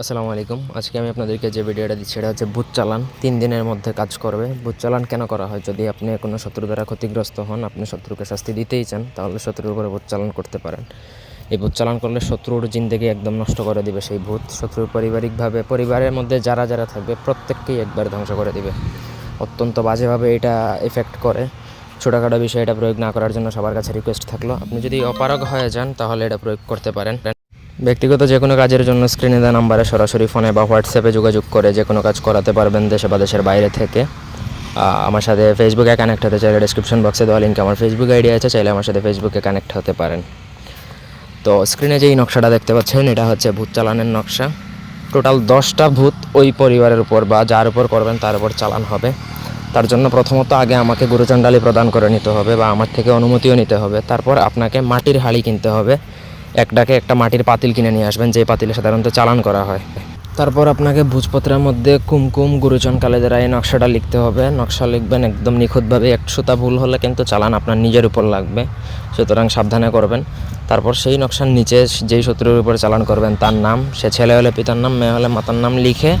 আসসালামু আলাইকুম। আজকে আমি আপনাদেরকে যে ভিডিওটা দিচ্ছি, সেটা হচ্ছে বুথ চালান। তিন দিনের মধ্যে কাজ করবে। বুথ চালান কেন করা হয়? যদি আপনি কোনো শত্রু দ্বারা ক্ষতিগ্রস্ত হন, আপনি শত্রুকে শাস্তি দিতেই চান, তাহলে শত্রুর উপরে বুথ চালান করতে পারেন। এই ভূত চালান করলে শত্রুর জিন্দগি একদম নষ্ট করে দিবে সেই ভূত। শত্রুর পারিবারিকভাবে, পরিবারের মধ্যে যারা যারা থাকবে, প্রত্যেককেই একবার ধ্বংস করে দিবে। অত্যন্ত বাজেভাবে এটা এফেক্ট করে। ছোটোখাটো বিষয়ে এটা প্রয়োগ না করার জন্য সবার কাছে রিকোয়েস্ট থাকল। আপনি যদি অপারগ হয়ে যান, তাহলে এটা প্রয়োগ করতে পারেন। ব্যক্তিগত যে কোনো কাজের জন্য স্ক্রিনে দেওয়া নাম্বারে সরাসরি ফোনে বা হোয়াটসঅ্যাপে যোগাযোগ করে যে কোনো কাজ করাতে পারবেন দেশে বা দেশের বাইরে থেকে। আমার সাথে ফেসবুকে কানেক্ট হতে চাইলে ডিসক্রিপশন বক্সে দেওয়া লিঙ্কে আমার ফেসবুক আইডি আছে, চাইলে আমার সাথে ফেসবুকে কানেক্ট হতে পারেন। তো স্ক্রিনে যেই নকশাটা দেখতে পাচ্ছেন, এটা হচ্ছে ভূত চালানের নকশা। টোটাল দশটা ভূত ওই পরিবারের উপর বা যার উপর করবেন তার উপর চালান হবে। তার জন্য প্রথমত আগে আমাকে গুরুচণ্ডালি প্রদান করে নিতে হবে বা আমার থেকে অনুমতিও নিতে হবে। তারপর আপনাকে মাটির হাঁড়ি কিনতে হবে। এক ডাকে একটা মাটির পাতিল কিনে নিয়ে আসবেন, যে পাতিলে সাধারণত চালান করা হয়। তারপর আপনাকে ভোজপত্রের মধ্যে কুমকুম গুরুচন কালেদের এই নকশাটা লিখতে হবে। নকশা লিখবেন একদম নিখুঁতভাবে, এক সুতা ভুল হলে কিন্তু চালান আপনার নিজের উপর লাগবে, সুতরাং সাবধানে করবেন। তারপর সেই নকশার নিচে যেই শত্রুর উপরে চালান করবেন, তার নাম, সে ছেলে হলে পিতার নাম, মেয়ে হলে মাতার নাম লিখে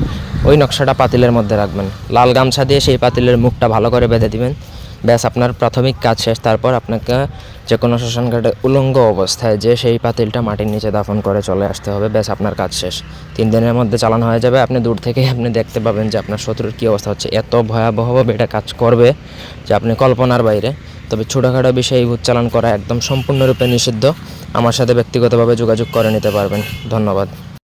ওই নকশাটা পাতিলের মধ্যে রাখবেন। লাল গামছা দিয়ে সেই পাতিলের মুখটা ভালো করে বেঁধে দিবেন। ব্যাস, আপনার প্রাথমিক কাজ শেষ। তারপর আপনাকে যে কোনো শ্মশান ঘাটে উলঙ্গ অবস্থায় যে সেই পাতিলটা মাটির নিচে দাফন করে চলে আসতে হবে। ব্যাস, আপনার কাজ শেষ। তিন দিনের মধ্যে চালানো হয়ে যাবে। আপনি দূর থেকেই আপনি দেখতে পাবেন যে আপনার শত্রুর কী অবস্থা হচ্ছে। এত ভয়াবহভাবে এটা কাজ করবে যে আপনি কল্পনার বাইরে। তবে ছোটোখাটো বিষয়ে এই চালান করা একদম সম্পূর্ণরূপে নিষিদ্ধ। আমার সাথে ব্যক্তিগতভাবে যোগাযোগ করে নিতে পারবেন। ধন্যবাদ।